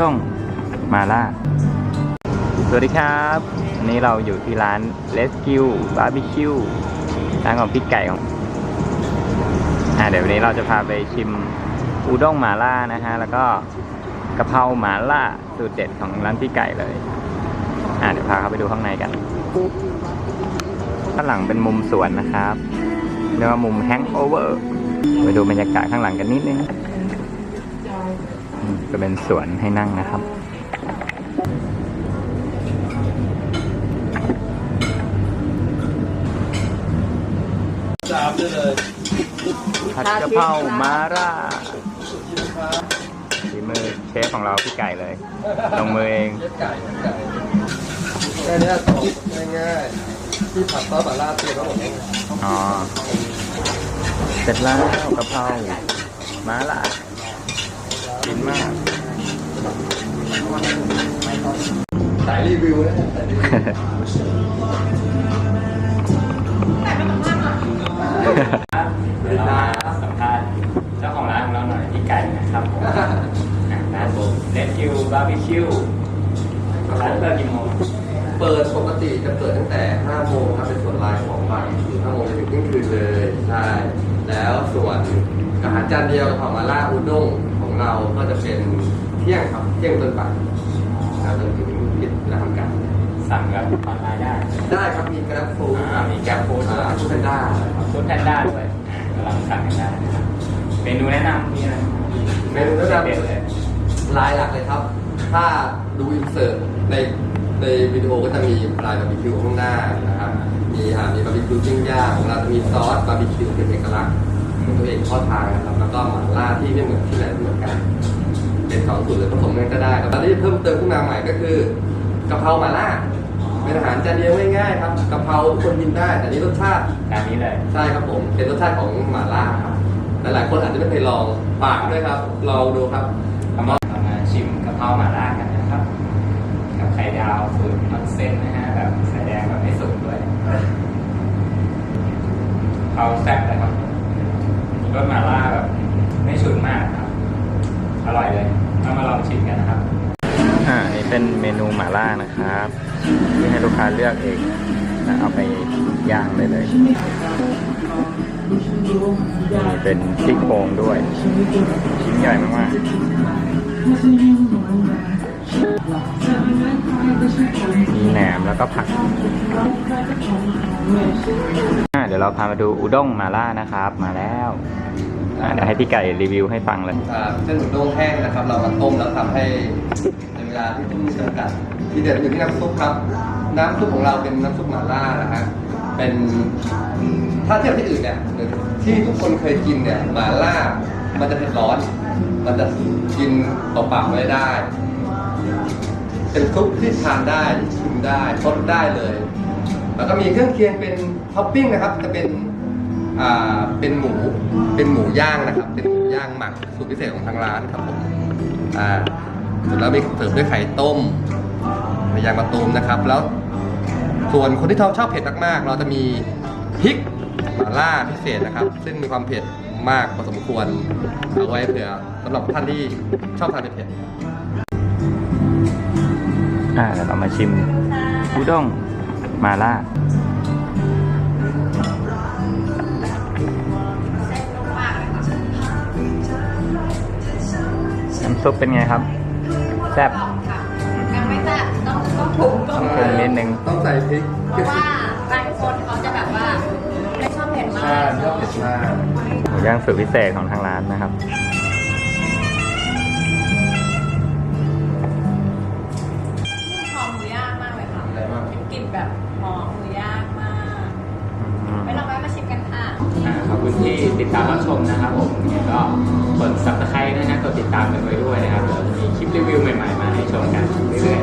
ด้งมาล่า สวัสดีครับวันนี้เราอยู่ที่ร้าน Rescue Barbecue ร้านของพี่ไก่ของอ่าเดี๋ยววันนี้เราจะพาไปชิมอูด้งหมาล่านะฮะ แล้วก็กะเพราหมาล่าสูตรเด็ดของร้านพี่ไก่เลย อ่าเดี๋ยวพาเข้าไปดูข้างในกันข้างหลังเป็นมุมสวนนะครับเรียกว่ามุมแฮงโอเวอร์ไปดูบรรยากาศข้างหลังกันนิดนึง อืมก็เป็นสวนให้นั่งนะครับสามได้เลยผัดกะเพรามาร่าฝีมือเชฟของเราพี่ไก่เลย ลงมือเองเล็บไก่เล็บไก่แค่เนี้ยตอบง่ายๆที่ผัดซอสหม่าล่าเตรียมทั้งหมดเองอ๋อ เสร็จแล้วกะเพรามาล่า กินมากสายรีวิวนะสายรีวิวเรามาสัมภาษณ์เจ้าของร้านของเราหน่อยพี่ไก่นะครับผมร้านผมเลดคิวบาร์บีคิวร้านเปิดกี่โมงเปิดปกติจะเปิดตั้งแต่5โมงครับเป็นส่วนลายของบ่ายคือ5โมงจนถึงเที่ยงคืนเลยใช่แล้วส่วนอาหารจานเดียวของมาล่าอุด้ง ของเราก็จะเป็นเที่ยงครับเที่ยงจนบ่ายนะครับจนถึงปิดเวลาทำการสั่งกับออนไลน์ได้ ได้ครับมีกราฟฟูดอ่ามี Grab Food อ่าทุกท่านได้ครับฟูดแพนด้าด้วยกำลังสั่งกันได้นะครับเมนูแนะนำมีอะไรเมนูแนะนำเด็ดเลยลายหลักเลยครับ ถ้าดูอินเสิร์ตในในวิดีโอก็จะมีลายบาร์บีคิวข้างหน้านะครับมีอ่ามีบาร์บีคิวปิ้งย่างของเราจะมีซอสบาร์บีคิวเป็นเอกลักษณ์ ของตัวเองข้อทางนะครับแล้วก็หม่าล่าที่ไม่เหมือนที่ไหนไม่เหมือนกัน เป็นสองสูตรเลยผสมกันก็ได้ครับตอนนี้เพิ่มเติมขึ้นมาใหม่ก็คือกะเพราหม่าล่าเป็นอาหารจานเดียวง่ายๆครับกะเพราทุกคนกินได้ แต่นี่รสชาติร้านนี้เลยใช่ครับผมเป็นรสชาติของหม่าล่าครับหลายๆคนอาจจะไม่เคยลองฝากด้วยครับลองดูครับเรามาเรามาชิมกะเพราหม่าล่ากันนะครับกับไข่ดาวสูตรมันเส้นนะฮะแบบใส่แดงแบบไม่สุกด้วยเขาแซ่บเลยครับ รสหม่าล่าแบบไม่ฉุนมากครับ อร่อยเลยต้องมาลองชิมกันนะครับ อ่า นี่เป็นเมนูหม่าล่านะครับที่ให้ลูกค้าเลือกเองแล้วเอาไปย่างได้เลยมีเป็นซี่โครงด้วย ชิ้นใหญ่มากๆมีแหนมแล้วก็ผัก เดี๋ยวเราพามาดูอุด้งมาล่านะครับ มาแล้วอ่าเดี๋ยวให้พี่ไก่รีวิวให้ฟังเลย อ่าเส้นหมูด้งแห้งนะครับ เรามาต้มแล้วทำให้ในเวลาที่จำกัดที่เด็ดอยู่ที่น้ำซุปครับ น้ำซุปของเราเป็นน้ำซุปหม่าล่านะฮะเป็นถ้าเทียบที่อื่นเนี่ยหรือที่ทุกคนเคยกินเนี่ยหม่าล่ามันจะเผ็ดร้อน มันจะกินเปล่าๆไม่ได้ เป็นซุปที่ทานได้ชิมได้ทดได้เลย แล้วก็มีเครื่องเคียงเป็นท็อปปิ้งนะครับ จะเป็นอ่าเป็นหมู เป็นหมูย่างนะครับ เป็นหมูย่างหมักสูตรพิเศษของทางร้านครับผมอ่าเสร็จแล้วมีเสิร์ฟด้วยไข่ต้มในยางมะตูมนะครับ แล้ว ส่วนคนที่ชอบชอบเผ็ดมากๆ เราจะมีพริกหม่าล่าพิเศษนะครับ ซึ่งมีความเผ็ดมากพอสมควรเอาไว้เผื่อสำหรับท่านที่ชอบทานเผ็ดอ่าเดี๋ยวเรามาชิมอุด้ง มาล่าน้ำซุปเป็นไงครับ แซ่บยังไม่แซ่บต้องต้องปรุงก่อนปรุงนิดนึงต้องใส่พริกเพราะว่าบางคนเขาจะแบบว่าไม่ชอบเผ็ดมากใช่ชอบเผ็ดมากหมูย่างสูตรพิเศษของทางร้านนะครับามรับชมนะครับผมก็กด subscribe นะฮะกดติดตามกันไว้ด้วยนะครับเดี๋ยวจะมีคลิปรีวิวใหม่ๆมาให้ชมกันเรื่อยๆ